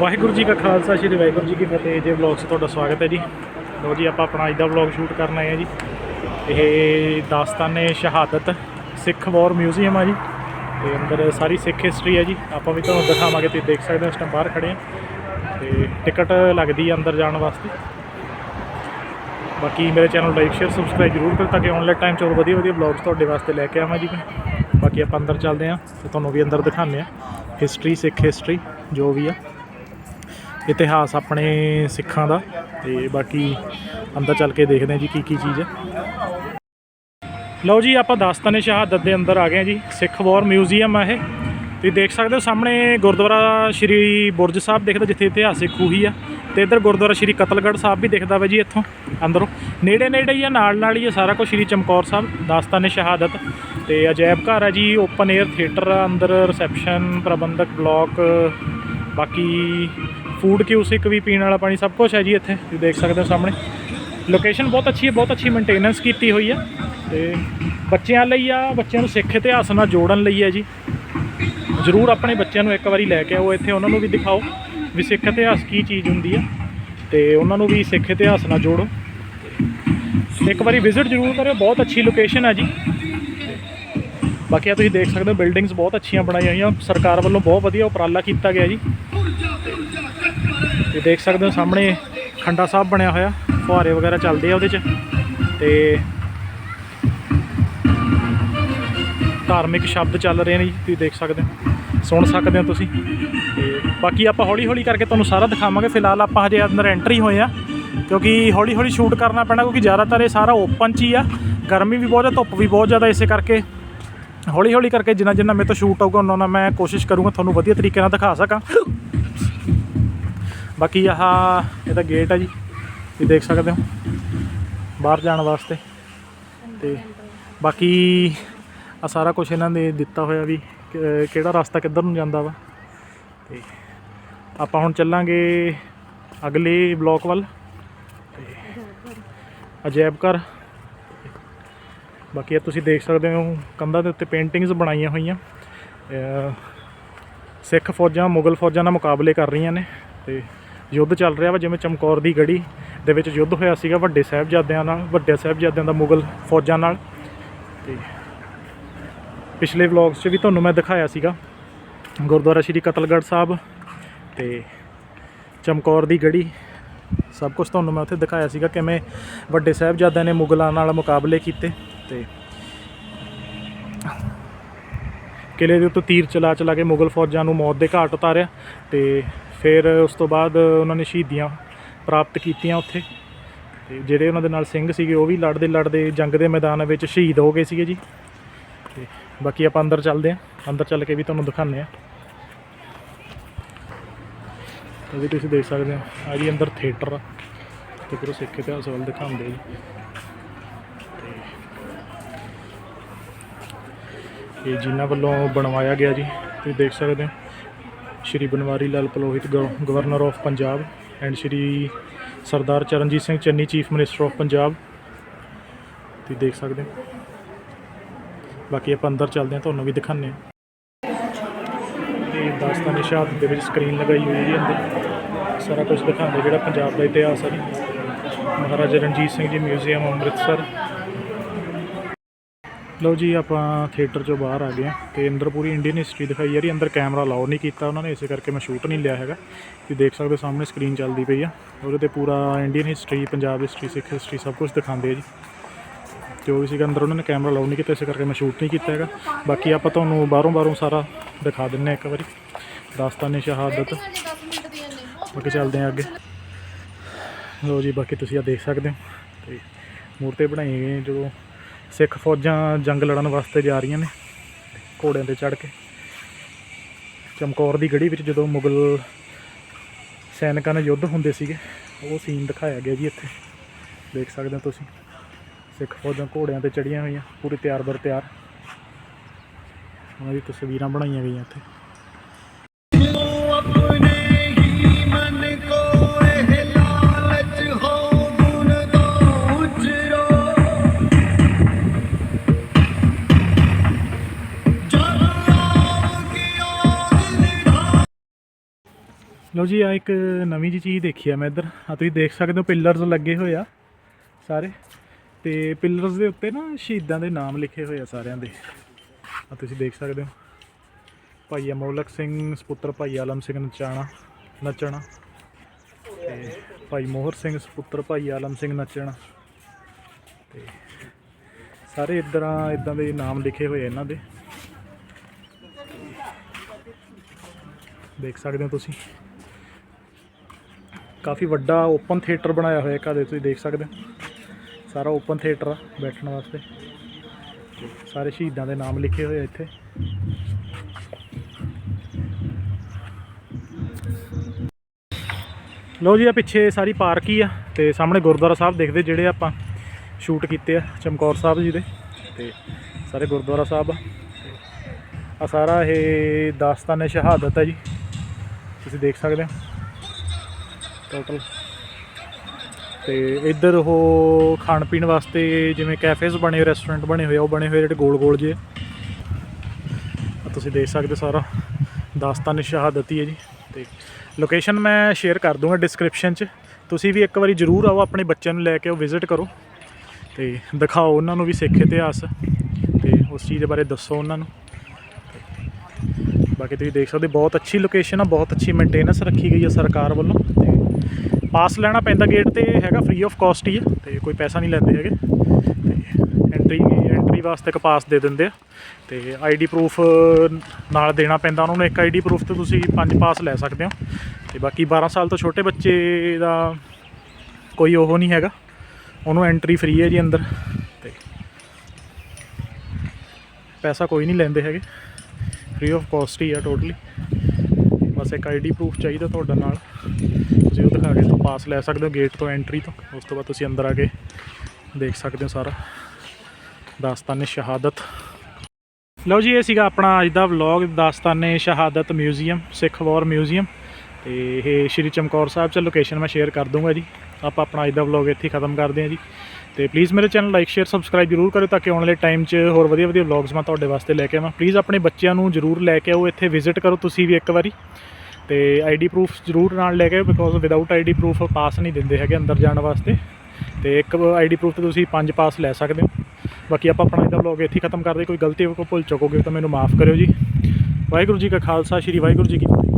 ਵਾਹਿਗੁਰੂ ਜੀ ਕਾ ਖਾਲਸਾ, ਸ਼੍ਰੀ ਵਾਹਿਗੁਰੂ ਜੀ ਕੀ ਫਤਿਹ। ਜੇ ਵਲੌਗ 'ਚ ਤੁਹਾਡਾ ਸਵਾਗਤ ਹੈ ਜੀ। ਲੋ ਜੀ, ਆਪਾਂ ਆਪਣਾ ਅੱਜ ਦਾ ਵਲੌਗ ਸ਼ੂਟ ਕਰਨ ਆਏ ਆ ਜੀ। ਇਹ ਦਾਸਤਾਨੇ ਸ਼ਹਾਦਤ ਸਿੱਖ ਵਾਰ ਮਿਊਜ਼ੀਅਮ ਆ ਜੀ। ਤੇ ਅੰਦਰ ਸਾਰੀ ਸਿੱਖ ਹਿਸਟਰੀ ਹੈ ਜੀ। ਆਪਾਂ ਵੀ ਤੁਹਾਨੂੰ ਦਿਖਾਵਾਂਗੇ, ਤੁਸੀਂ ਦੇਖ ਸਕਦੇ ਹੋ, ਇਸ ਟਾਈਮ ਬਾਹਰ ਖੜੇ ਆ ਤੇ ਟਿਕਟ ਲੱਗਦੀ ਹੈ ਅੰਦਰ ਜਾਣ ਵਾਸਤੇ। ਬਾਕੀ ਮੇਰੇ ਚੈਨਲ ਲਾਈਕ ਸ਼ੇਅਰ ਸਬਸਕ੍ਰਾਈਬ ਜ਼ਰੂਰ ਕਰੋ ਤਾਂ ਕਿ ਆਨਲਾਈਨ ਟਾਈਮ 'ਚ ਹੋਰ ਵਧੀਆ ਵਧੀਆ ਵਲੌਗਸ ਤੁਹਾਡੇ ਵਾਸਤੇ ਲੈ ਕੇ ਆਵਾਂ ਜੀ ਮੈਂ। ਬਾਕੀ ਆਪਾਂ ਅੰਦਰ ਚੱਲਦੇ ਹਾਂ ਤੇ ਤੁਹਾਨੂੰ ਵੀ ਅੰਦਰ ਦਿਖਾਉਂਦੇ ਆ ਹਿਸਟਰੀ ਸਿੱਖ ਹਿਸਟਰੀ ਜੋ ਵੀ ਆ। ਇਤਿਹਾਸ ਆਪਣੇ ਸਿੱਖਾਂ ਦਾ ਤੇ ਬਾਕੀ ਅੰਦਰ ਚੱਲ ਕੇ ਦੇਖਦੇ ਹਾਂ ਜੀ ਕੀ ਕੀ ਚੀਜ਼ ਹੈ। ਲਓ ਜੀ, ਆਪਾਂ ਦਾਸਤਾਨੇ ਸ਼ਹਾਦਤ ਦੇ ਅੰਦਰ ਆ ਗਏ ਹਾਂ ਜੀ। ਸਿੱਖ ਵਾਰ ਮਿਊਜ਼ੀਅਮ ਆ ਇਹ। ਤੁਸੀਂ ਦੇਖ ਸਕਦੇ ਹੋ ਸਾਹਮਣੇ ਗੁਰਦੁਆਰਾ ਸ਼੍ਰੀ ਬੁਰਜ ਸਾਹਿਬ ਦਿਖਦਾ ਜਿੱਥੇ ਇਤਿਹਾਸਿਕ ਖੂਹੀ ਆ। ਤੇ ਇੱਧਰ ਗੁਰਦੁਆਰਾ ਸ਼੍ਰੀ ਕਤਲਗੜ੍ਹ ਸਾਹਿਬ ਵੀ ਦਿਖਦਾ ਵਾ ਜੀ ਇੱਥੋਂ, ਅੰਦਰੋਂ। ਨੇੜੇ ਨੇੜੇ ਹੀ ਆ ਨਾਲ ਨਾਲ ਹੀ ਆ ਸਾਰਾ ਕੁਝ ਸ਼੍ਰੀ ਚਮਕੌਰ ਸਾਹਿਬ, ਦਾਸਤਾਨੇ ਸ਼ਹਾਦਤ। ਤੇ ਅਜਾਇਬ ਘਰ ਆ ਜੀ ਓਪਨ 에ਅਰ ਥੀਏਟਰ ਆ, ਅੰਦਰ ਰਿਸੈਪਸ਼ਨ ਪ੍ਰਬੰਧਕ ਬਲਾਕ ਬਾਕੀ ਫੂਡ ਕਿਊਸਿਕ ਵੀ ਪੀਣ ਵਾਲਾ ਪਾਣੀ, ਸਭ ਕੁਝ ਹੈ ਜੀ ਇੱਥੇ, ਤੁਸੀਂ ਦੇਖ ਸਕਦੇ ਹੋ ਸਾਹਮਣੇ। ਲੋਕੇਸ਼ਨ ਬਹੁਤ ਅੱਛੀ ਹੈ, ਬਹੁਤ ਅੱਛੀ ਮੇਨਟੇਨੈਂਸ ਕੀਤੀ ਹੋਈ ਹੈ। ਤੇ ਬੱਚਿਆਂ ਲਈ ਆ, ਬੱਚਿਆਂ ਨੂੰ ਸਿੱਖ ਇਤਿਹਾਸ ਨਾਲ ਜੋੜਨ ਲਈ ਹੈ ਜੀ। ਜ਼ਰੂਰ ਆਪਣੇ ਬੱਚਿਆਂ ਨੂੰ ਇੱਕ ਵਾਰੀ ਲੈ ਕੇ ਆਓ ਇੱਥੇ, ਉਹਨਾਂ ਨੂੰ ਵੀ ਦਿਖਾਓ ਵੀ ਸਿੱਖ ਇਤਿਹਾਸ ਕੀ ਚੀਜ਼ ਹੁੰਦੀ ਆ ਤੇ ਉਹਨਾਂ ਨੂੰ ਵੀ ਸਿੱਖ ਇਤਿਹਾਸ ਨਾਲ ਜੋੜੋ। ਇੱਕ ਵਾਰੀ ਵਿਜ਼ਿਟ ਜ਼ਰੂਰ ਕਰਿਓ, ਬਹੁਤ ਅੱਛੀ ਲੋਕੇਸ਼ਨ ਹੈ ਜੀ। ਬਾਕੀ ਆ ਤੁਸੀਂ ਦੇਖ ਸਕਦੇ ਹੋ ਬਿਲਡਿੰਗਸ ਬਹੁਤ ਅੱਛੀਆਂ ਬਣਾਈਆਂ ਹੋਈਆਂ, ਸਰਕਾਰ ਵੱਲੋਂ ਬਹੁਤ ਵਧੀਆ ਉਪਰਾਲਾ ਕੀਤਾ ਗਿਆ ਜੀ। ਤੇ ਦੇਖ ਸਕਦੇ ਹੋ ਸਾਹਮਣੇ ਖੰਡਾ ਸਾਹਿਬ ਬਣਿਆ ਹੋਇਆ, ਫੁਹਾਰੇ ਵਗੈਰਾ ਚੱਲਦੇ ਆ ਉਹਦੇ 'ਚ ਤੇ ਧਾਰਮਿਕ ਸ਼ਬਦ ਚੱਲ ਰਹੇ ਨੇ ਜੀ, ਤੁਸੀਂ ਦੇਖ ਸਕਦੇ ਹੋ, ਸੁਣ ਸਕਦੇ ਹੋ ਤੁਸੀਂ। ਤੇ ਬਾਕੀ ਆਪਾਂ ਹੌਲੀ ਹੌਲੀ ਕਰਕੇ ਤੁਹਾਨੂੰ ਸਾਰਾ ਦਿਖਾਵਾਂਗੇ, ਫਿਲਹਾਲ ਆਪਾਂ ਹਜੇ ਅੰਦਰ ਐਂਟਰੀ ਹੋਏ ਆ, ਕਿਉਂਕਿ ਹੌਲੀ ਹੌਲੀ ਸ਼ੂਟ ਕਰਨਾ ਪੈਣਾ, ਕਿਉਂਕਿ ਜ਼ਿਆਦਾਤਰ ਇਹ ਸਾਰਾ ਓਪਨ 'ਚ ਹੀ ਆ, ਗਰਮੀ ਵੀ ਬਹੁਤ ਹੈ ਧੁੱਪ ਵੀ ਬਹੁਤ ਜ਼ਿਆਦਾ ਇਸੇ ਕਰਕੇ। ਹੌਲੀ ਹੌਲੀ ਕਰਕੇ ਜਿੰਨਾ ਜਿੰਨਾ ਮੇਰੇ ਤੋਂ ਸ਼ੂਟ ਆਊਗਾ ਉਹਨਾਂ ਨਾਲ ਮੈਂ ਕੋਸ਼ਿਸ਼ ਕਰੂੰਗਾ ਤੁਹਾਨੂੰ ਵਧੀਆ ਤਰੀਕੇ ਨਾਲ ਦਿਖਾ ਸਕਾਂ। ਬਾਕੀ ਆਹ ਇਹਦਾ ਗੇਟ ਹੈ ਜੀ ਤੁਸੀਂ ਦੇਖ ਸਕਦੇ ਹੋ, ਬਾਹਰ ਜਾਣ ਵਾਸਤੇ। ਤੇ ਬਾਕੀ ਆ ਸਾਰਾ ਕੁਝ ਇਹਨਾਂ ਨੇ ਦਿੱਤਾ ਹੋਇਆ ਵੀ, ਕਿ- ਕਿਹੜਾ ਰਸਤਾ ਕਿੱਧਰ ਨੂੰ ਜਾਂਦਾ ਵਾ। ਤੇ ਆਪਾਂ ਹੁਣ ਚੱਲਾਂਗੇ ਅਗਲੇ ਬਲਾਕ ਵੱਲ। ਤੇ ਅਜੈਬ ਘਰ। ਬਾਕੀ ਇਹ ਤੁਸੀਂ ਦੇਖ ਸਕਦੇ ਹੋ, ਕੰਧਾਂ ਦੇ ਉੱਤੇ ਪੇਂਟਿੰਗਸ ਬਣਾਈਆਂ ਹੋਈਆਂ। ਸਿੱਖ ਫੌਜਾਂ, ਮੁਗਲ ਫੌਜਾਂ ਨਾਲ ਮੁਕਾਬਲੇ ਕਰ ਰਹੀਆਂ ਨੇ। ਤੇ ਯੁੱਧ ਚੱਲ ਰਿਹਾ ਵਾ, ਜਿਵੇਂ ਚਮਕੌਰ ਦੀ ਗੜੀ ਦੇ ਵਿੱਚ ਯੁੱਧ ਹੋਇਆ ਸੀਗਾ, ਵੱਡੇ ਸਾਹਿਬਜ਼ਾਦਿਆਂ ਨਾਲ, ਵੱਡੇ ਸਾਹਿਬਜ਼ਾਦਿਆਂ ਦਾ ਮੁਗਲ ਫੌਜਾਂ ਨਾਲ। ਤੇ ਪਿਛਲੇ ਵਲੌਗਸ 'ਚ ਵੀ ਤੁਹਾਨੂੰ ਮੈਂ ਦਿਖਾਇਆ ਸੀਗਾ, ਗੁਰਦੁਆਰਾ ਸ਼੍ਰੀ ਕਤਲਗੜ੍ਹ ਸਾਹਿਬ ਤੇ ਚਮਕੌਰ ਦੀ ਗੜੀ। ਸਭ ਕੁਝ ਤੁਹਾਨੂੰ ਮੈਂ ਉੱਥੇ ਦਿਖਾਇਆ ਸੀਗਾ, ਕਿਵੇਂ ਵੱਡੇ ਸਾਹਿਬਜ਼ਾਦਿਆਂ ਨੇ ਮੁਗਲਾਂ ਨਾਲ ਮੁਕਾਬਲੇ ਕੀਤੇ ਤੇ ਕਿਲੇ ਦੇ ਉੱਤੇ ਤੀਰ ਚਲਾ ਚਲਾ ਕੇ ਮੁਗਲ ਫੌਜਾਂ ਨੂੰ ਮੌਤ ਦੇ ਘਾਟ ਉਤਾਰਿਆ ਤੇ ਫਿਰ ਉਸ ਤੋਂ ਬਾਅਦ ਉਹਨਾਂ ਨੇ ਸ਼ਹੀਦੀਆਂ ਪ੍ਰਾਪਤ ਕੀਤੀਆਂ ਉੱਥੇ। ਤੇ ਜਿਹੜੇ ਉਹਨਾਂ ਦੇ ਨਾਲ ਸਿੰਘ ਸੀਗੇ, ਉਹ ਵੀ ਲੜਦੇ ਲੜਦੇ ਜੰਗ ਦੇ ਮੈਦਾਨ ਵਿੱਚ ਸ਼ਹੀਦ ਹੋ ਗਏ ਸੀਗੇ ਜੀ। ਤੇ ਬਾਕੀ ਆਪਾਂ ਅੰਦਰ ਚੱਲਦੇ ਆਂ ਅੰਦਰ ਚੱਲ ਕੇ ਵੀ ਤੁਹਾਨੂੰ ਦਿਖਾਉਂਦੇ ਆ ਇਹ ਵੀ ਤੁਸੀਂ ਦੇਖ ਸਕਦੇ ਹੋ ਆ ਜੀ ਅੰਦਰ ਥੀਏਟਰ ਆ। ਤੇ ਫਿਰ ਸਿੱਖ ਇਤਿਹਾਸ ਵੱਲ ਦਿਖਾਉਂਦੇ ਜੀ। ਇਹ ਜਿਨ੍ਹਾਂ ਵੱਲੋਂ ਬਣਵਾਇਆ ਗਿਆ ਜੀ, ਤੁਸੀਂ ਦੇਖ ਸਕਦੇ ਹੋ। Shri Banwari Lal Purohit governor of Punjab and Shri Sardar Charanjit Singh Channi, chief minister of Punjab. ਤੁਸੀਂ ਦੇਖ ਸਕਦੇ ਹੋ। ਬਾਕੀ ਆਪਾਂ ਅੰਦਰ ਚੱਲਦੇ ਹਾਂ, ਤੁਹਾਨੂੰ ਵੀ ਦਿਖਾਉਂਦੇ ਹਾਂ। ਇਹ ਦਾਸਤਾਨ ਸ਼ਹਾਦਤ ਦੇ ਵਿੱਚ ਸਕਰੀਨ ਲਗਾਈ ਹੋਈ ਹੈ ਅੰਦਰ। ਸਾਰਾ ਕੁਝ ਦਿਖਾਉਂਦੇ ਜਿਹੜਾ ਪੰਜਾਬ ਦਾ ਇਤਿਹਾਸ ਹੈ ਜੀ। ਮਹਾਰਾਜਾ ਰਣਜੀਤ ਸਿੰਘ ਜੀ ਮਿਊਜ਼ੀਅਮ ਅੰਮ੍ਰਿਤਸਰ। ਲਓ ਜੀ, ਆਪਾਂ ਥੀਏਟਰ ਚੋਂ ਬਾਹਰ ਆ ਗਏ ਹਾਂ ਤੇ ਅੰਦਰ ਪੂਰੀ ਇੰਡੀਅਨ ਹਿਸਟਰੀ ਦਿਖਾਈ ਜਾ ਰਹੀ ਅੰਦਰ ਕੈਮਰਾ ਅਲਾਉ ਨਹੀਂ ਕੀਤਾ ਉਹਨਾਂ ਨੇ, ਇਸੇ ਕਰਕੇ ਮੈਂ ਸ਼ੂਟ ਨਹੀਂ ਲਿਆ ਹੈਗਾ। ਤੁਸੀਂ ਦੇਖ ਸਕਦੇ ਹੋ, ਸਾਹਮਣੇ ਸਕਰੀਨ ਚੱਲਦੀ ਪਈ ਆ। ਉਹਦੇ ਤੇ ਪੂਰਾ Indian history Punjab history Sikh history ਸਭ ਕੁਝ ਦਿਖਾਉਂਦੇ ਆ ਜੀ। ਜੋ ਵੀ ਸੀਗਾ ਅੰਦਰ ਉਹਨਾਂ ਨੇ ਕੈਮਰਾ ਅਲਾਉ ਨਹੀਂ ਕੀਤਾ, ਇਸੇ ਕਰਕੇ ਮੈਂ ਸ਼ੂਟ ਨਹੀਂ ਕੀਤਾ ਹੈਗਾ। ਬਾਕੀ ਆਪਾਂ ਤੁਹਾਨੂੰ ਬਾਹਰੋਂ ਬਾਹਰੋਂ ਸਾਰਾ ਦਿਖਾ ਦਿੰਨੇ ਇੱਕ ਵਾਰੀ। ਦਾਸਤਾਨੇ ਸ਼ਹਾਦਤ। ਬਾਕੀ ਚੱਲਦੇ ਹਾਂ ਅੱਗੇ। ਲੋ ਜੀ, ਬਾਕੀ ਤੁਸੀਂ ਆ ਦੇਖ ਸਕਦੇ ਹੋ। ਤੇ ਮੂਰਤੀ ਬਣਾਈ ਗਈ ਹੈ ਜਦੋਂ ਸਿੱਖ ਫੌਜਾਂ ਜੰਗ ਲੜਨ ਵਾਸਤੇ ਜਾ ਰਹੀਆਂ ਨੇ, ਘੋੜਿਆਂ ਤੇ ਚੜ੍ਹ ਕੇ। ਚਮਕੌਰ ਦੀ ਗੜੀ ਵਿੱਚ ਜਦੋਂ ਮੁਗਲ ਸੈਨਿਕਾਂ ਨਾਲ ਯੁੱਧ ਹੁੰਦੇ ਸੀਗੇ, ਉਹ ਸੀਨ ਦਿਖਾਇਆ ਗਿਆ ਜੀ ਇੱਥੇ। ਦੇਖ ਸਕਦੇ ਹੋ ਤੁਸੀਂ, ਸਿੱਖ ਫੌਜਾਂ ਘੋੜਿਆਂ ਤੇ ਚੜੀਆਂ ਹੋਈਆਂ, ਪੂਰੀ ਤਿਆਰ ਬਰ ਤਿਆਰ। ਉਹਨਾਂ ਦੀ ਤਸਵੀਰਾਂ ਬਣਾਈਆਂ ਗਈਆਂ ਇੱਥੇ। ਲਓ ਜੀ ਆ ਇੱਕ ਨਵੀਂ ਜੀ ਚੀਜ਼ ਦੇਖੀ ਆ ਮੈਂ ਇੱਧਰ। ਆ ਤੁਸੀਂ ਦੇਖ ਸਕਦੇ ਹੋ ਪਿੱਲਰਸ ਲੱਗੇ ਹੋਏ ਆ ਸਾਰੇ। ਤੇ ਪਿੱਲਰਸ ਦੇ ਉੱਤੇ ਨਾ ਸ਼ਹੀਦਾਂ ਦੇ ਨਾਮ ਲਿਖੇ ਹੋਏ ਆ ਸਾਰਿਆਂ ਦੇ। ਆ ਤੁਸੀਂ ਦੇਖ ਸਕਦੇ ਹੋ। ਭਾਈ ਅਮੋਲਕ ਸਿੰਘ, ਸੁਪੁੱਤਰ ਭਾਈ ਆਲਮ ਸਿੰਘ ਨਚਾਣਾ, ਨਚਣਾ। ਤੇ ਭਾਈ ਮੋਹਰ ਸਿੰਘ, ਸੁਪੁੱਤਰ ਭਾਈ ਆਲਮ ਸਿੰਘ ਨਚਣਾ। ਤੇ ਸਾਰੇ ਇਦਾਂ ਇਦਾਂ ਦੇ ਨਾਮ ਲਿਖੇ ਹੋਏ ਇਹਨਾਂ ਦੇ। ਦੇਖ ਸਕਦੇ ਹੋ ਤੁਸੀਂ। ਕਾਫੀ ਵੱਡਾ ਓਪਨ ਥੀਏਟਰ ਬਣਾਇਆ ਹੋਇਆ ਕਦੇ ਤੁਸੀਂ ਦੇਖ ਸਕਦੇ ਹੋ। ਸਾਰਾ ਓਪਨ ਥੀਏਟਰ ਆ ਬੈਠਣ ਵਾਸਤੇ। ਸਾਰੇ ਸ਼ਹੀਦਾਂ ਦੇ ਨਾਮ ਲਿਖੇ ਹੋਏ ਆ ਇੱਥੇ। ਲੋ ਜੀ ਆ ਪਿੱਛੇ ਸਾਰੀ ਪਾਰਕ ਹੀ ਆ ਤੇ ਸਾਹਮਣੇ ਗੁਰਦੁਆਰਾ ਸਾਹਿਬ ਦੇਖਦੇ ਜਿਹੜੇ ਆਪਾਂ ਸ਼ੂਟ ਕੀਤੇ ਆ, ਚਮਕੌਰ ਸਾਹਿਬ ਜੀ ਦੇ। ਤੇ ਸਾਰੇ ਗੁਰਦੁਆਰਾ ਸਾਹਿਬ ਆ। ਆ ਸਾਰਾ ਇਹ ਦਾਸਤਾਨ ਸ਼ਹਾਦਤ ਹੈ ਜੀ। ਤੁਸੀਂ ਦੇਖ ਸਕਦੇ ਹੋ। ਟੋਟਲ ਤੇ ਇੱਧਰ ਉਹ ਖਾਣ ਪੀਣ ਵਾਸਤੇ ਜਿਵੇਂ ਕੈਫੇਜ਼ ਬਣੇ ਹੋਏ ਰੈਸਟੋਰੈਂਟ ਬਣੇ ਹੋਏ ਆ, ਉਹ ਬਣੇ ਹੋਏ ਜਿਹੜੇ ਗੋਲ ਗੋਲ ਜੇ ਤੁਸੀਂ ਦੇਖ ਸਕਦੇ ਹੋ ਸਾਰਾ। ਦਾਸਤਾਨ ਸ਼ਹਾਦਤੀ ਹੈ ਜੀ। ਤੇ ਲੋਕੇਸ਼ਨ ਮੈਂ ਸ਼ੇਅਰ ਕਰ ਦੂੰਗਾ ਡਿਸਕ੍ਰਿਪਸ਼ਨ 'ਚ। ਤੁਸੀਂ ਵੀ ਇੱਕ ਵਾਰੀ ਜ਼ਰੂਰ ਆਓ, ਆਪਣੇ ਬੱਚਿਆਂ ਨੂੰ ਲੈ ਕੇ ਉਹ ਵਿਜ਼ਿਟ ਕਰੋ। ਤੇ ਦਿਖਾਓ ਉਹਨਾਂ ਨੂੰ ਵੀ ਸਿੱਖ ਇਤਿਹਾਸ। ਤੇ ਉਸ ਚੀਜ਼ ਦੇ ਬਾਰੇ ਦੱਸੋ ਉਹਨਾਂ ਨੂੰ। ਬਾਕੀ ਤੁਸੀਂ ਦੇਖ ਸਕਦੇ ਬਹੁਤ ਅੱਛੀ ਲੋਕੇਸ਼ਨ ਆ, ਬਹੁਤ ਅੱਛੀ ਮੇਨਟੇਨੈਂਸ ਰੱਖੀ ਗਈ ਹੈ ਸਰਕਾਰ ਵੱਲੋਂ। ਪਾਸ ਲੈਣਾ ਪੈਂਦਾ ਗੇਟ ਤੇ, ਹੈਗਾ ਫ੍ਰੀ ਆਫ ਕਾਸਟ ਹੀ ਹੈ ਤੇ ਕੋਈ ਪੈਸਾ ਨਹੀਂ ਲੈਂਦੇ ਹੈਗੇ। ਤੇ ਐਂਟਰੀ ਐਂਟਰੀ ਵਾਸਤੇ ਇੱਕ ਪਾਸ ਦੇ ਦਿੰਦੇ ਆ। ਤੇ ਆਈਡੀ ਪ੍ਰੂਫ ਨਾਲ ਦੇਣਾ ਪੈਂਦਾ। ਉਹਨਾਂ ਨੂੰ ਇੱਕ ਆਈਡੀ ਪ੍ਰੂਫ ਤੇ ਤੁਸੀਂ ਪੰਜ ਪਾਸ ਲੈ ਸਕਦੇ ਹੋ। ਤੇ ਬਾਕੀ 12 ਸਾਲ ਤੋਂ ਛੋਟੇ ਬੱਚੇ ਦਾ ਕੋਈ ਉਹ ਨਹੀਂ ਹੈਗਾ। ਉਹਨੂੰ ਐਂਟਰੀ ਫ੍ਰੀ ਹੈ ਜੀ ਅੰਦਰ। ਤੇ ਪੈਸਾ ਕੋਈ ਨਹੀਂ ਲੈਂਦੇ ਹੈਗੇ। ਫ੍ਰੀ ਆਫ ਕਾਸਟ ਹੀ ਆ ਟੋਟਲੀ ਬਸ ਇੱਕ ਆਈਡੀ ਪ੍ਰੂਫ ਚਾਹੀਦਾ ਤੁਹਾਡਾ ਨਾਲ। ਤੁਸੀਂ ਉਹ ਦਿਖਾ ਕੇ ਤੋਂ ਪਾਸ ਲੈ ਸਕਦੇ ਹੋ ਗੇਟ ਤੋਂ ਐਂਟਰੀ ਤੋਂ। ਉਸ ਤੋਂ ਬਾਅਦ ਤੁਸੀਂ ਅੰਦਰ ਆ ਕੇ ਦੇਖ ਸਕਦੇ ਹੋ ਸਾਰਾ। ਦਾਸਤਾਨੇ ਸ਼ਹਾਦਤ। ਲਓ ਜੀ, ਇਹ ਸੀਗਾ ਆਪਣਾ ਅੱਜ ਦਾ ਵਲੌਗ ਦਾਸਤਾਨੇ ਸ਼ਹਾਦਤ ਮਿਊਜ਼ੀਅਮ ਸਿੱਖ ਵਾਰ ਮਿਊਜ਼ੀਅਮ ਤੇ ਇਹ ਸ਼੍ਰੀ ਚਮਕੌਰ ਸਾਹਿਬ ਚ ਲੋਕੇਸ਼ਨ ਮੈਂ ਸ਼ੇਅਰ ਕਰ ਦੂੰਗਾ ਜੀ। ਆਪਾਂ ਆਪਣਾ ਅੱਜ ਦਾ ਵਲੌਗ ਇੱਥੇ ਖਤਮ ਕਰਦੇ ਹਾਂ ਜੀ। ਤੇ ਪਲੀਜ਼ ਮੇਰੇ ਚੈਨਲ ਲਾਈਕ ਸ਼ੇਅਰ ਸਬਸਕ੍ਰਾਈਬ ਜ਼ਰੂਰ ਕਰਿਓ ਤਾਂ ਕਿ ਆਉਣ ਵਾਲੇ ਟਾਈਮ 'ਚ ਹੋਰ ਵਧੀਆ ਵਧੀਆ ਵਲੌਗਸ ਮੈਂ ਤੁਹਾਡੇ ਵਾਸਤੇ ਲੈ ਕੇ ਆਵਾਂ। ਪਲੀਜ਼ ਆਪਣੇ ਬੱਚਿਆਂ ਨੂੰ ਜ਼ਰੂਰ ਲੈ ਕੇ ਆਓ, ਇੱਥੇ ਵਿਜ਼ਿਟ ਕਰੋ ਤੁਸੀਂ ਵੀ ਇੱਕ ਵਾਰੀ। ਤੇ ਆਈਡੀ ਪ੍ਰੂਫ ਜ਼ਰੂਰ ਨਾਲ ਲੈ ਕੇ ਆਓ because without ID proof pass ਨਹੀਂ ਦਿੰਦੇ ਹੈਗੇ ਅੰਦਰ ਜਾਣ ਵਾਸਤੇ। ਤੇ ਇੱਕ ਆਈਡੀ ਪ੍ਰੂਫ ਤੇ ਤੁਸੀਂ ਪੰਜ ਪਾਸ ਲੈ ਸਕਦੇ ਹੋ। ਬਾਕੀ ਆਪਾਂ ਆਪਣਾ ਇਹਦਾ ਵਲੌਗ ਇੱਥੇ ਹੀ ਖਤਮ ਕਰਦੇ ਕੋਈ ਗਲਤੀ ਕੋਈ ਭੁੱਲ ਚੁੱਕੋਗੇ ਤਾਂ ਮੈਨੂੰ ਮਾਫ ਕਰਿਓ ਜੀ। ਵਾਹਿਗੁਰੂ ਜੀ ਕਾ ਖਾਲਸਾ, ਸ਼੍ਰੀ ਵਾਹਿਗੁਰੂ ਜੀ ਕੀ ਫਤਿਹ।